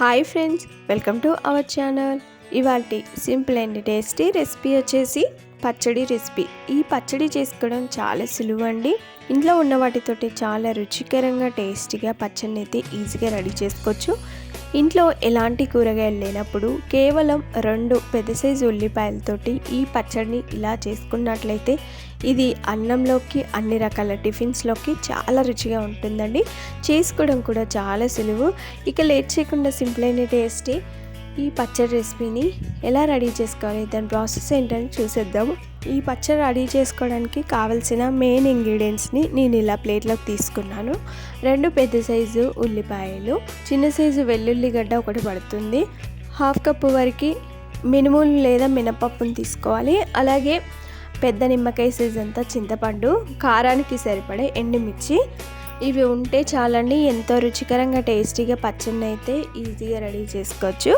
Hi friends welcome to our channel. ఇవాళ simple and tasty recipe వచ్చేసి పచ్చడి recipe. ఈ పచ్చడి చేసుకోవడం చాలా సులువు అండి ఇంట్లో ఉన్న వాటితోటి చాలా రుచికరంగా టేస్టీగా పచ్చడిని అయితే ఈజీగా రెడీ చేసుకోవచ్చు. ఇంట్లో ఎలాంటి కూరగాయలు లేనప్పుడు కేవలం రెండు పెద్ద సైజు ఉల్లిపాయలతోటి ఈ పచ్చడిని ఇలా చేసుకున్నట్లయితే ఇది అన్నంలోకి అన్ని రకాల టిఫిన్స్లోకి చాలా రుచిగా ఉంటుందండి. చేసుకోవడం కూడా చాలా సులువు. ఇక లేట్ చేయకుండా సింపుల్ అయిన టేస్టీ ఈ పచ్చడి రెసిపీని ఎలా రెడీ చేసుకోవాలి దాని ప్రాసెస్ ఏంటని చూసేద్దాము ఈ పచ్చడి రెడీ చేసుకోవడానికి కావలసిన మెయిన్ ఇంగ్రీడియంట్స్ని నేను ఇలా ప్లేట్లోకి తీసుకున్నాను. రెండు పెద్ద సైజు ఉల్లిపాయలు చిన్న సైజు వెల్లుల్లిగడ్డ ఒకటి పడుతుంది. హాఫ్ కప్పు వరకు మినుములు లేదా మినపప్పును తీసుకోవాలి. అలాగే పెద్ద నిమ్మకాయ సైజ్ అంతా చింతపండు కారానికి సరిపడే ఎండుమిర్చి. ఇవి ఉంటే చాలండి ఎంతో రుచికరంగా టేస్టీగా పచ్చడిని అయితే ఈజీగా రెడీ చేసుకోవచ్చు.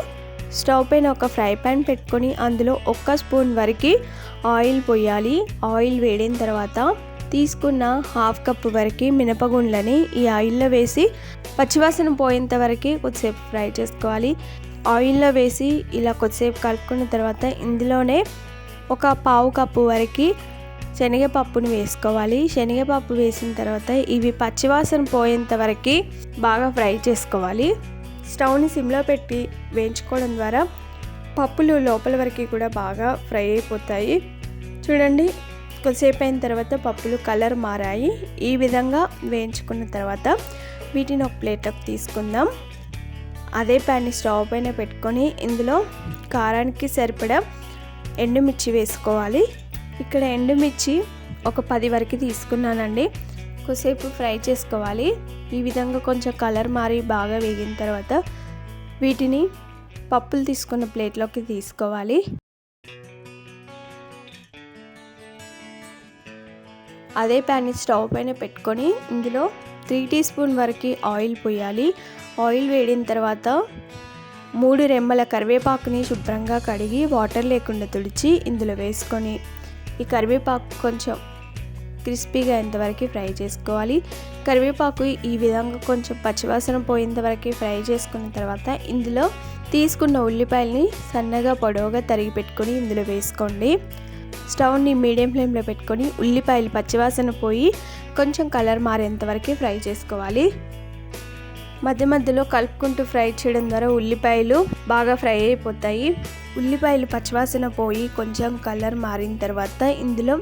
స్టవ్ పైన ఒక ఫ్రై పాన్ పెట్టుకొని అందులో ఒక్క స్పూన్ వరకు ఆయిల్ పోయాలి. ఆయిల్ వేడిన తర్వాత తీసుకున్న హాఫ్ కప్ వరకు మినపగుండ్లని ఈ ఆయిల్లో వేసి పచ్చివాసన పోయేంత వరకు కొద్దిసేపు ఫ్రై చేసుకోవాలి. ఆయిల్లో వేసి ఇలా కొద్దిసేపు కలుపుకున్న తర్వాత ఇందులోనే ఒక పావు కప్పు వరకు శనగపప్పుని వేసుకోవాలి. శనగపప్పు వేసిన తర్వాత ఇవి పచ్చివాసన పోయేంత వరకు బాగా ఫ్రై చేసుకోవాలి. స్టవ్ని సిమ్లో పెట్టి వేయించుకోవడం ద్వారా పప్పులు లోపల వరకు కూడా బాగా ఫ్రై అయిపోతాయి. చూడండి కొద్దిసేపు అయిన తర్వాత పప్పులు కలర్ మారాయి. ఈ విధంగా వేయించుకున్న తర్వాత వీటిని ఒక ప్లేట్లోకి తీసుకుందాం. అదే ప్యాన్ని స్టవ్ పైన పెట్టుకొని ఇందులో కారానికి సరిపడా ఎండుమిర్చి వేసుకోవాలి. ఇక్కడ ఎండుమిర్చి ఒక పది వరకు తీసుకున్నానండి. కొద్దిసేపు ఫ్రై చేసుకోవాలి. ఈ విధంగా కొంచెం కలర్ మారి బాగా వేగిన తర్వాత వీటిని పప్పులు తీసుకున్న ప్లేట్లోకి తీసుకోవాలి. అదే ప్యాన్ని స్టవ్ పైన పెట్టుకొని ఇందులో త్రీ టీ స్పూన్ వరకు ఆయిల్ పోయాలి. ఆయిల్ వేడిన తర్వాత మూడు రెమ్మల కరివేపాకుని శుభ్రంగా కడిగి వాటర్ లేకుండా తుడిచి ఇందులో వేసుకొని ఈ కరివేపాకు కొంచెం క్రిస్పీగా ఎంతవరకు ఫ్రై చేసుకోవాలి. కరివేపాకు ఈ విధంగా కొంచెం పచ్చివాసన పోయేంతవరకు ఫ్రై చేసుకున్న తర్వాత ఇందులో తీసుకున్న ఉల్లిపాయల్ని సన్నగా పొడవుగా తరిగి పెట్టుకొని ఇందులో వేసుకోండి. స్టవ్ని మీడియం ఫ్లేమ్లో పెట్టుకొని ఉల్లిపాయలు పచ్చివాసన పోయి కొంచెం కలర్ మారేంతవరకు ఫ్రై చేసుకోవాలి. మధ్య మధ్యలో కలుపుకుంటూ ఫ్రై చేయడం ద్వారా ఉల్లిపాయలు బాగా ఫ్రై అయిపోతాయి. ఉల్లిపాయలు పచ్చివాసన పోయి కొంచెం కలర్ మారిన తర్వాత ఇందులో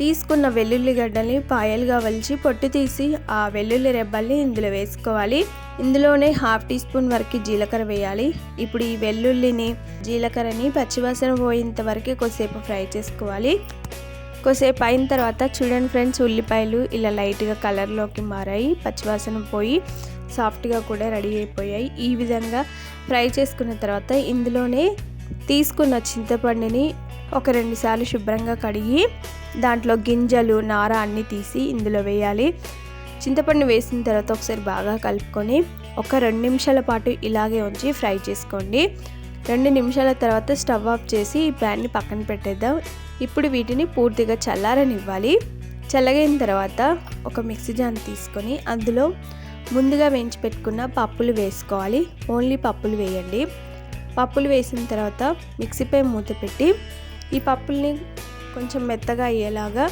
తీసుకున్న వెల్లుల్లిగడ్డల్ని పాయలుగా వలిచి పొట్టు తీసి ఆ వెల్లుల్లి రెబ్బల్ని ఇందులో వేసుకోవాలి. ఇందులోనే హాఫ్ టీ స్పూన్ వరకు జీలకర్ర వేయాలి. ఇప్పుడు ఈ వెల్లుల్లిని జీలకర్రని పచ్చివాసన పోయేంత వరకు కొద్దిసేపు ఫ్రై చేసుకోవాలి. కొద్దిసేపు అయిన తర్వాత చూడండి ఫ్రెండ్స్ ఉల్లిపాయలు ఇలా లైట్గా కలర్లోకి మారాయి పచ్చివాసన పోయి సాఫ్ట్గా కూడా రెడీ అయిపోయాయి. ఈ విధంగా ఫ్రై చేసుకున్న తర్వాత ఇందులోనే తీసుకున్న చింతపండుని ఒక రెండు సార్లు శుభ్రంగా కడిగి దాంట్లో గింజలు నార అన్నీ తీసి ఇందులో వేయాలి. చింతపండు వేసిన తర్వాత ఒకసారి బాగా కలుపుకొని ఒక రెండు నిమిషాల పాటు ఇలాగే ఉంచి ఫ్రై చేసుకోండి. రెండు నిమిషాల తర్వాత స్టవ్ ఆఫ్ చేసి ఈ ప్యాన్ని పక్కన పెట్టేద్దాం. ఇప్పుడు వీటిని పూర్తిగా చల్లారనివ్వాలి. చల్లగైన తర్వాత ఒక మిక్సీ జాన్ తీసుకొని అందులో ముందుగా వేయించి పెట్టుకున్న పప్పులు వేసుకోవాలి. ఓన్లీ పప్పులు వేయండి. పప్పులు వేసిన తర్వాత మిక్సీపై మూత పెట్టి ఈ పప్పుల్ని కొంచెం మెత్తగా అయ్యేలాగా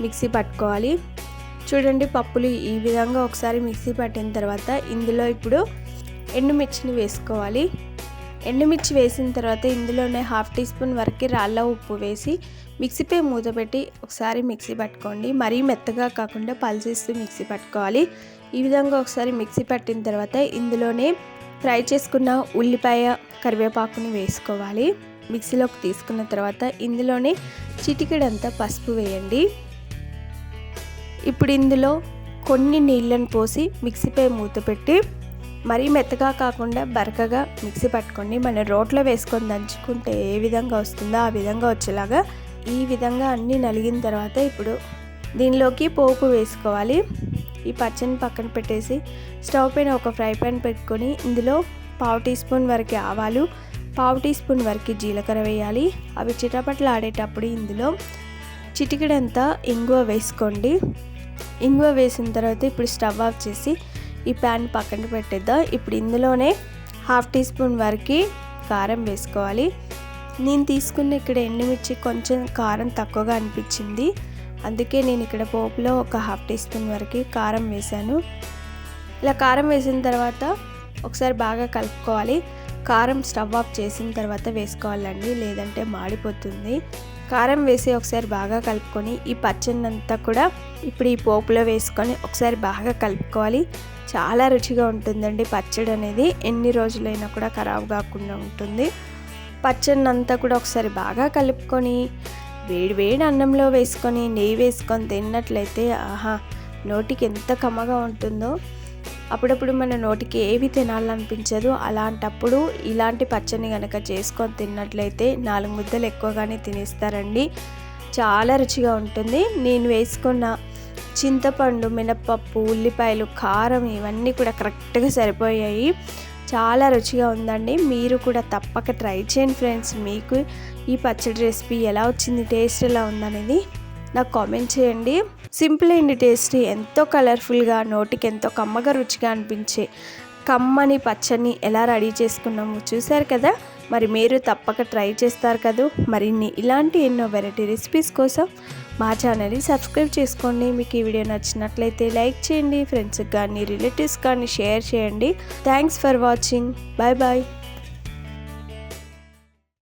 మిక్సీ పట్టుకోవాలి. చూడండి పప్పులు ఈ విధంగా ఒకసారి మిక్సీ పట్టిన తర్వాత ఇందులో ఇప్పుడు ఎండుమిర్చిని వేసుకోవాలి. ఎండుమిర్చి వేసిన తర్వాత ఇందులోనే హాఫ్ టీ స్పూన్ వరకు రాళ్ళ ఉప్పు వేసి మిక్సీపై మూత పెట్టి ఒకసారి మిక్సీ పట్టుకోండి. మరీ మెత్తగా కాకుండా పల్సిస్తూ మిక్సీ పట్టుకోవాలి. ఈ విధంగా ఒకసారి మిక్సీ పట్టిన తర్వాత ఇందులోనే ఫ్రై చేసుకున్న ఉల్లిపాయ కరివేపాకుని వేసుకోవాలి. మిక్సీలోకి తీసుకున్న తర్వాత ఇందులోనే చిటికెడంతా పసుపు వేయండి. ఇప్పుడు ఇందులో కొన్ని నీళ్ళను పోసి మిక్సీపై మూత పెట్టి మరీ మెత్తగా కాకుండా బరకగా మిక్సీ పట్టుకోండి. మన రోట్లో వేసుకొని దంచుకుంటే ఏ విధంగా వస్తుందో ఆ విధంగా వచ్చేలాగా ఈ విధంగా అన్నీ నలిగిన తర్వాత ఇప్పుడు దీనిలోకి పోపు వేసుకోవాలి. ఈ పచ్చని పక్కన పెట్టేసి స్టవ్ పైన ఒక ఫ్రై పాన్ పెట్టుకొని ఇందులో పావు టీ స్పూన్ వరకు ఆవాలు పావు టీ స్పూన్ వరకు జీలకర్ర వేయాలి. అవి చిటపట్లు ఆడేటప్పుడు ఇందులో చిటికెడంతా ఇంగువ వేసుకోండి. ఇంగువ వేసిన తర్వాత ఇప్పుడు స్టవ్ ఆఫ్ చేసి ఈ ప్యాన్ పక్కన పెట్టేద్దాం. ఇప్పుడు ఇందులోనే హాఫ్ టీ స్పూన్ వరకు కారం వేసుకోవాలి. నేను తీసుకున్న ఇక్కడ ఎండుమిర్చి కొంచెం కారం తక్కువగా అనిపించింది. అందుకే నేను ఇక్కడ పోపులో ఒక హాఫ్ టీ స్పూన్ వరకు కారం వేశాను. ఇలా కారం వేసిన తర్వాత ఒకసారి బాగా కలుపుకోవాలి. కారం స్టవ్ ఆఫ్ చేసిన తర్వాత వేసుకోవాలండి లేదంటే మాడిపోతుంది. కారం వేసి ఒకసారి బాగా కలుపుకొని ఈ పచ్చడి అంతా కూడా ఇప్పుడు ఈ పోపులో వేసుకొని ఒకసారి బాగా కలుపుకోవాలి. చాలా రుచిగా ఉంటుందండి పచ్చడి అనేది. ఎన్ని రోజులైనా కూడా ఖరాబ్ కాకుండా ఉంటుంది. పచ్చడిని అంతా కూడా ఒకసారి బాగా కలుపుకొని వేడి వేడి అన్నంలో వేసుకొని నెయ్యి వేసుకొని తిన్నట్లయితే ఆహా నోటికి ఎంత కమ్మగా ఉంటుందో. అప్పుడప్పుడు మన నోటికి ఏవి తినాలనిపించదు. అలాంటప్పుడు ఇలాంటి పచ్చని కనుక చేసుకొని తిన్నట్లయితే నాలుగు ముద్దలు ఎక్కువగానే తినేస్తారండి. చాలా రుచిగా ఉంటుంది. నేను వేసుకున్న చింతపండు మినప్పప్పు ఉల్లిపాయలు కారం ఇవన్నీ కూడా కరెక్ట్గా సరిపోయాయి. చాలా రుచిగా ఉందండి. మీరు కూడా తప్పక ట్రై చేయండి ఫ్రెండ్స్. మీకు ఈ పచ్చడి రెసిపీ ఎలా వచ్చింది టేస్ట్ ఎలా ఉందనేది నాకు కామెంట్ చేయండి. సింపుల్ అండ్ టేస్టీ ఎంతో కలర్ఫుల్గా నోటికి ఎంతో కమ్మగా రుచిగా అనిపించే కమ్మని పచ్చని ఎలా రెడీ చేసుకున్నాము చూశారు కదా? మరి మీరు తప్పక ట్రై చేస్తారు కదా? మరిన్ని ఇలాంటి ఎన్నో వెరైటీ రెసిపీస్ కోసం మా ఛానల్ని సబ్స్క్రైబ్ చేసుకోండి. మీకు ఈ వీడియో నచ్చినట్లయితే లైక్ చేయండి. ఫ్రెండ్స్కి కానీ రిలేటివ్స్ కానీ షేర్ చేయండి. Thanks for watching. Bye bye.